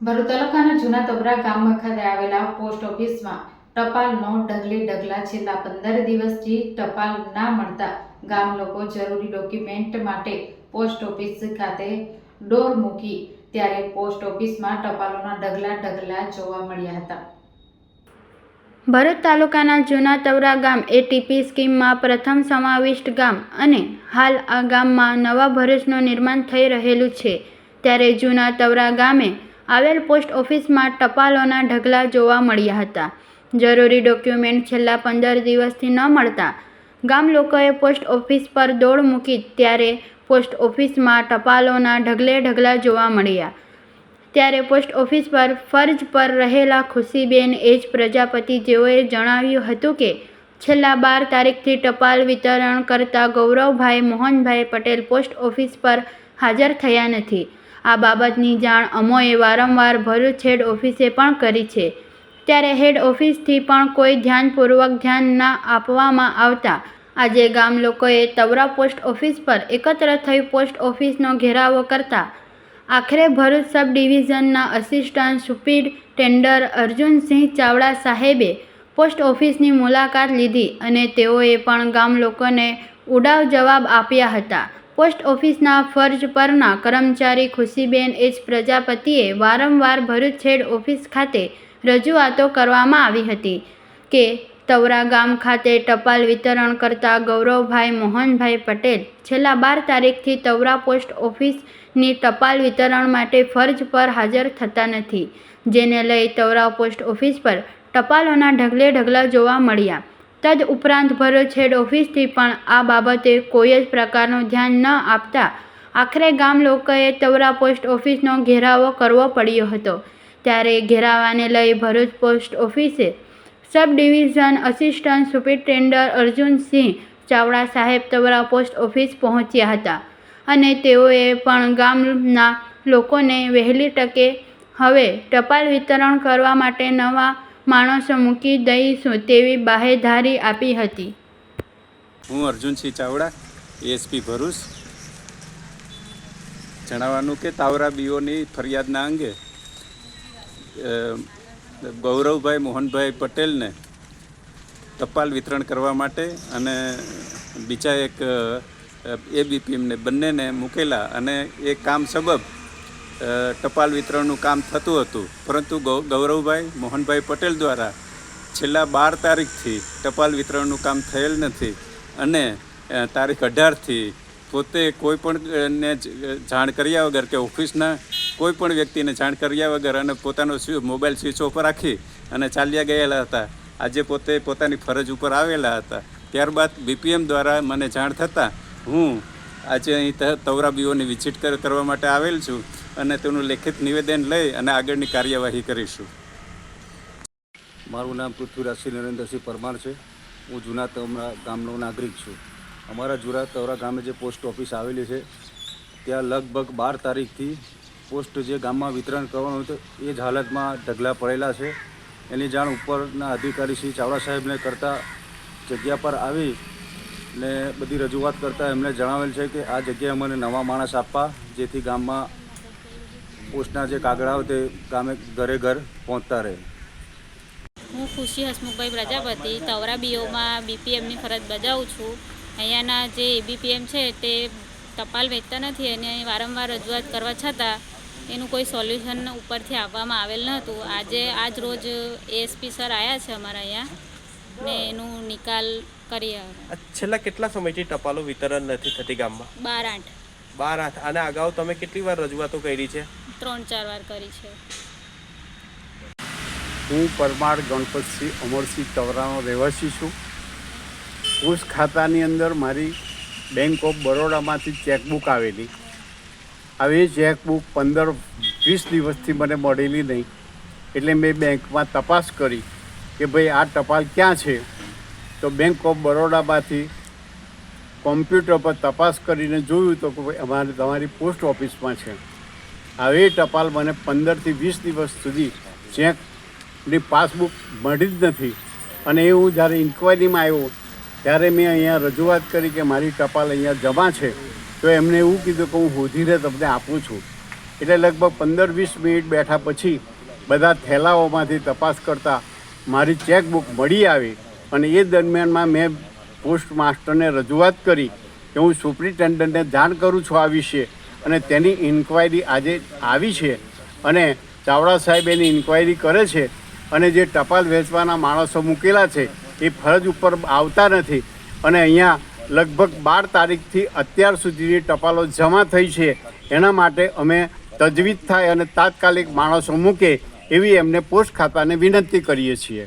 ભરૂચ તાલુકાના જૂના તબરા ગામ ખાતે આવેલા પોસ્ટ ઓફિસમાં ટપાલનો ઢગલે ઢગલા છેલ્લા પંદર દિવસથી ટપાલ ના મળતા ગામ લોકો જરૂરી ડોક્યુમેન્ટ માટે પોસ્ટ ઓફિસ ખાતે ડોર મૂકી ત્યારે પોસ્ટ ઓફિસમાં ટપાલોના ઢગલા ઢગલા જોવા મળ્યા હતા. ભરૂચ તાલુકાના જૂના તવરા ગામ એ ટીપી સ્કીમમાં પ્રથમ સમાવિષ્ટ ગામ અને હાલ આ ગામમાં નવા ભરૂચનું નિર્માણ થઈ રહેલું છે. ત્યારે જૂના તવરા ગામે આવેલ પોસ્ટ ઓફિસમાં ટપાલોના ઢગલા જોવા મળ્યા હતા. જરૂરી ડોક્યુમેન્ટ છેલ્લા પંદર દિવસથી ન મળતા. ગામ લોકોએ પોસ્ટ ઓફિસ પર દોડ મૂકી ત્યારે પોસ્ટ ઓફિસમાં ટપાલોના ઢગલે ઢગલા જોવા મળ્યા. ત્યારે પોસ્ટ ઓફિસ પર ફરજ પર રહેલા ખુશીબેન એજ પ્રજાપતિ જેઓએ જણાવ્યું હતું કે, છેલ્લા બાર તારીખથી ટપાલ વિતરણ કરતા ગૌરવભાઈ મોહનભાઈ પટેલ પોસ્ટ ઓફિસ પર હાજર થયા નથી. આ બાબતની જાણ અમોએ વારંવાર ભરૂચ હેડ ઓફિસે પણ કરી છે. ત્યારે હેડ ઓફિસથી પણ કોઈ ધ્યાનપૂર્વક ધ્યાન ના આપવામાં આવતા આજે ગામ લોકોએ તવરા પોસ્ટ ઓફિસ પર એકત્ર થઈ પોસ્ટ ઓફિસનો ઘેરાવો કરતા આખરે ભરૂચ સબ ડિવિઝનના assistant superintendent Arjunsinh Chavda સાહેબે પોસ્ટ ઓફિસની મુલાકાત લીધી અને તેઓએ પણ ગામ લોકોને ઉડાવ જવાબ આપ્યા હતા. પોસ્ટ ઓફિસના ફરજ પરના કર્મચારી ખુશીબેન એચ પ્રજાપતિએ વારંવાર ભરૂચ હેડ ઓફિસ ખાતે રજૂઆતો કરવામાં આવી હતી કે તવરા ગામ ખાતે ટપાલ વિતરણ કરતા ગૌરવભાઈ મોહનભાઈ પટેલ છેલ્લા બાર તારીખથી તવરા પોસ્ટ ઓફિસની ટપાલ વિતરણ માટે ફરજ પર હાજર થતા નથી, જેને લઈ તવરા પોસ્ટ ઓફિસ પર ટપાલોના ઢગલે ઢગલા જોવા મળ્યા. તદ ઉપરાંત ભરૂચ હેડ ઓફિસથી પણ આ બાબતે કોઈ જ પ્રકારનું ધ્યાન ન આપતા આખરે ગામ લોકોએ તવરા પોસ્ટ ઓફિસનો ઘેરાવો કરવો પડ્યો હતો. ત્યારે ઘેરાવાને લઈ ભરૂચ પોસ્ટ ઓફિસે sub division assistant superintendent Arjunsinh Chavda સાહેબ તવરા પોસ્ટ ઓફિસ પહોંચ્યા હતા અને તેઓએ પણ ગામના લોકોને વહેલી તકે હવે ટપાલ વિતરણ કરવા માટે નવા માણસો મૂકી દઈશું તેવી બાહેધારી આપી હતી. હું અર્જુનસિંહ ચાવડા એએસપી ભરૂચ. જણાવવાનું કે તાવરા બીઓની ફરિયાદના અંગે ગૌરવભાઈ મોહનભાઈ પટેલને ટપાલ વિતરણ કરવા માટે અને બીજા એક એબીપીએમને બંનેને મૂકેલા અને એ કામ સબબ ટપાલ વિતરણનું કામ થતું હતું. પરંતુ ગૌરવભાઈ, મોહનભાઈ પટેલ દ્વારા છેલ્લા બાર તારીખથી ટપાલ વિતરણનું કામ થયેલ નથી. અને તારીખ અઢારથી પોતે કોઈ પણ ને જાણ કર્યા વગર કે ઓફિસના કોઈ પણ વ્યક્તિને જાણ કર્યા વગર અને પોતાનો મોબાઈલ સ્વિચ ઓફ રાખી અને ચાલ્યા ગયેલા હતા. આજે પોતે પોતાની ફરજ ઉપર આવેલા હતા. ત્યારબાદ બીપીએમ દ્વારા મને જાણ થતાં હું આજે અહીં ત- તવરા બીઓની વિઝિટ કરવા માટે આવેલ છું. અને તેનું લેખિત નિવેદન લઈ અને આગળની કાર્યવાહી કરીશું. મારું નામ પૃથ્વીરાજસિંહ નરેન્દ્રસિંહ પરમાર છે. હું જૂના તવરા ગામનો નાગરિક છું. અમારા જૂના તવરા ગામે જે પોસ્ટ ઓફિસ આવેલી છે, ત્યાં લગભગ બાર તારીખથી પોસ્ટ જે ગામમાં વિતરણ કરવાનું હતું, એ જ હાલતમાં ઢગલા પડેલા છે. એની જાણ ઉપરના અધિકારી શ્રી ચાવડા સાહેબને કરતાં જગ્યા પર આવી ને બધી રજૂઆત કરતાં એમણે જણાવેલ છે કે આ જગ્યાએ અમને નવા માણસ આપવા, જેથી ગામમાં પોસ્ટના જે કાગળાઓ તે ગામે ઘરે ઘર પહોંચતા રહે. હું ખુશી હસમુખભાઈ પ્રજાપતિ તવરા બીઓમાં બીપીએમની ફરજ બજાવું છું. અહીંયાના જે એબીપીએમ છે તે ટપાલ વેચતા નથી અને વારંવાર રજૂઆત કરવા છતાં એનું કોઈ સોલ્યુશન ઉપરથી આપવામાં આવેલ ન હતું આજે આજ રોજ એએસપી સર આવ્યા છે અમારા અહીંયા. ને એનું નિકાલ કરી છેલ્લા કેટલા સમયથી ટપાલો વિતરણ નથી થતી ગામમાં? બાર આઠ. બાર આઠ. અને અગાઉ તમે કેટલી વાર રજૂઆતો કરી છે? ત્રણ ચાર વાર કરી છે. હું પરમાર ગણપતસિંહ અમરસિંહ તવરાનો રહેવાસી છું. પોસ્ટ ખાતાની અંદર મારી બેંક ઓફ બરોડામાંથી ચેકબુક આવેલી. આવી ચેકબુક પંદર, વીસ દિવસથી મને મળેલી નહીં. એટલે મેં બેંકમાં તપાસ કરી કે ભાઈ આ ટપાલ ક્યાં છે? તો બેંક ઓફ બરોડામાંથી કોમ્પ્યુટર પર તપાસ કરીને જોયું તો કે અમારે તમારી પોસ્ટ ઓફિસમાં છે. હવે ટપાલ મને પંદરથી વીસ દિવસ સુધી ચેકની પાસબુક મળી જ નથી. અને એ હું જ્યારે ઇન્કવાયરીમાં આવ્યો, ત્યારે મેં અહીંયા રજૂઆત કરી કે મારી ટપાલ અહીંયા જમા છે. તો એમને એવું કીધું કે હું હોધીને તમને આપું છું. એટલે લગભગ પંદર વીસ મિનિટ બેઠા પછી બધા થેલાઓમાંથી તપાસ કરતાં મારી ચેકબુક મળી આવી અને એ દરમિયાનમાં મેં પોસ્ટ માસ્ટરને રજૂઆત કરી કે હું સુપ્રિન્ટેન્ડન્ટને જાણ કરું છું આ વિશે. અને તેની ઇન્ક્વાયરી આજે આવી છે અને ચાવડા સાહેબ એની ઇન્ક્વાયરી કરે છે અને જે ટપાલ વેચવાના માણસો મૂકેલા છે એ ફરજ ઉપર આવતા નથી અને અહીંયા લગભગ બાર તારીખથી અત્યાર સુધીની ટપાલો જમા થઈ છે. એના માટે અમે તજવીજ થાય અને તાત્કાલિક માણસો મૂકે એવી એમને પોસ્ટ ખાતાને વિનંતી કરીએ છીએ.